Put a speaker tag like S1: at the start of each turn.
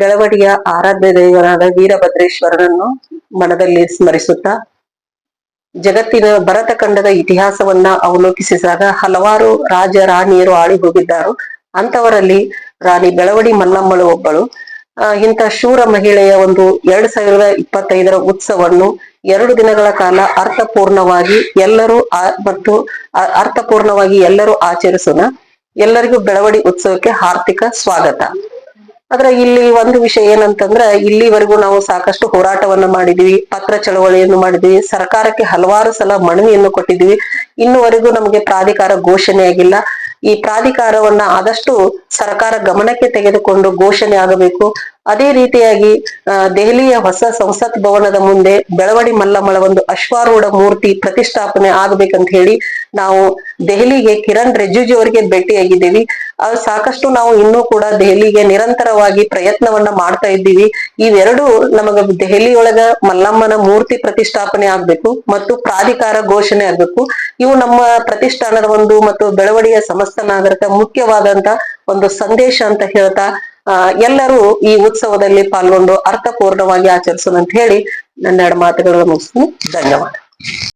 S1: ಬೆಳವಡಿಯ ಆರಾಧ್ಯ ದೈವರಾದ ವೀರಭದ್ರೇಶ್ವರನನ್ನು ಮನದಲ್ಲಿ ಸ್ಮರಿಸುತ್ತಾ, ಜಗತ್ತಿನ ಭರತ ಖಂಡದ ಇತಿಹಾಸವನ್ನ ಅವಲೋಕಿಸಿದಾಗ ಹಲವಾರು ರಾಜ ರಾಣಿಯರು ಆಳಿ ಹೋಗಿದ್ದಾರು. ಅಂತವರಲ್ಲಿ ರಾಣಿ ಬೆಳವಡಿ ಮಲ್ಲಮ್ಮಳು ಒಬ್ಬಳು. ಇಂಥ ಶೂರ ಮಹಿಳೆಯ ಒಂದು ಎರಡ್ ಸಾವಿರದ ಇಪ್ಪತ್ತೈದರ ಉತ್ಸವವನ್ನು ಎರಡು ದಿನಗಳ ಕಾಲ ಅರ್ಥಪೂರ್ಣವಾಗಿ ಎಲ್ಲರೂ ಮತ್ತು ಅರ್ಥಪೂರ್ಣವಾಗಿ ಎಲ್ಲರೂ ಆಚರಿಸೋಣ. ಎಲ್ಲರಿಗೂ ಬೆಳವಡಿ ಉತ್ಸವಕ್ಕೆ ಹಾರ್ದಿಕ ಸ್ವಾಗತ. ಆದ್ರೆ ಇಲ್ಲಿ ಒಂದು ವಿಷಯ ಏನಂತಂದ್ರ ಇಲ್ಲಿವರೆಗೂ ನಾವು ಸಾಕಷ್ಟು ಹೋರಾಟವನ್ನ ಮಾಡಿದ್ವಿ, ಪತ್ರ ಚಳವಳಿಯನ್ನು ಮಾಡಿದ್ವಿ, ಸರ್ಕಾರಕ್ಕೆ ಹಲವಾರು ಸಲ ಮನವಿಯನ್ನು ಕೊಟ್ಟಿದ್ವಿ. ಇನ್ನುವರೆಗೂ ನಮಗೆ ಪ್ರಾಧಿಕಾರ ಘೋಷಣೆ ಆಗಿಲ್ಲ. ಈ ಪ್ರಾಧಿಕಾರವನ್ನ ಆದಷ್ಟು ಸರ್ಕಾರ ಗಮನಕ್ಕೆ ತೆಗೆದುಕೊಂಡು ಘೋಷಣೆ ಆಗಬೇಕು. ಅದೇ ರೀತಿಯಾಗಿ ದೆಹಲಿಯ ಹೊಸ ಸಂಸತ್ ಭವನದ ಮುಂದೆ ಬೆಳವಡಿ ಮಲ್ಲಮ್ಮಳ ಒಂದು ಅಶ್ವಾರೂಢ ಮೂರ್ತಿ ಪ್ರತಿಷ್ಠಾಪನೆ ಆಗಬೇಕಂತ ಹೇಳಿ ನಾವು ದೆಹಲಿಗೆ ಕಿರಣ್ ರಿಜಿಜು ಅವರಿಗೆ ಭೇಟಿಯಾಗಿದ್ದೀವಿ. ಸಾಕಷ್ಟು ನಾವು ಇನ್ನೂ ಕೂಡ ದೆಹಲಿಗೆ ನಿರಂತರವಾಗಿ ಪ್ರಯತ್ನವನ್ನ ಮಾಡ್ತಾ ಇದ್ದೀವಿ. ಇವೆರಡು ನಮಗ ದೆಹಲಿಯೊಳಗ ಮಲ್ಲಮ್ಮನ ಮೂರ್ತಿ ಪ್ರತಿಷ್ಠಾಪನೆ ಆಗ್ಬೇಕು ಮತ್ತು ಪ್ರಾಧಿಕಾರ ಘೋಷಣೆ ಆಗ್ಬೇಕು. ಇವು ನಮ್ಮ ಪ್ರತಿಷ್ಠಾನದ ಒಂದು ಮತ್ತು ಬೆಳವಣಿಗೆಯ ಸಮಸ್ತ ನಾಗರಿಕ ಮುಖ್ಯವಾದಂತ ಒಂದು ಸಂದೇಶ ಅಂತ ಹೇಳ್ತಾ ಎಲ್ಲರೂ ಈ ಉತ್ಸವದಲ್ಲಿ ಪಾಲ್ಗೊಂಡು ಅರ್ಥಪೂರ್ಣವಾಗಿ ಆಚರಿಸೋಣ ಅಂತ ಹೇಳಿ ನನ್ನ ಎರಡು ಮಾತುಗಳನ್ನು ಮುಗಿಸ್ತೀನಿ. ಧನ್ಯವಾದ.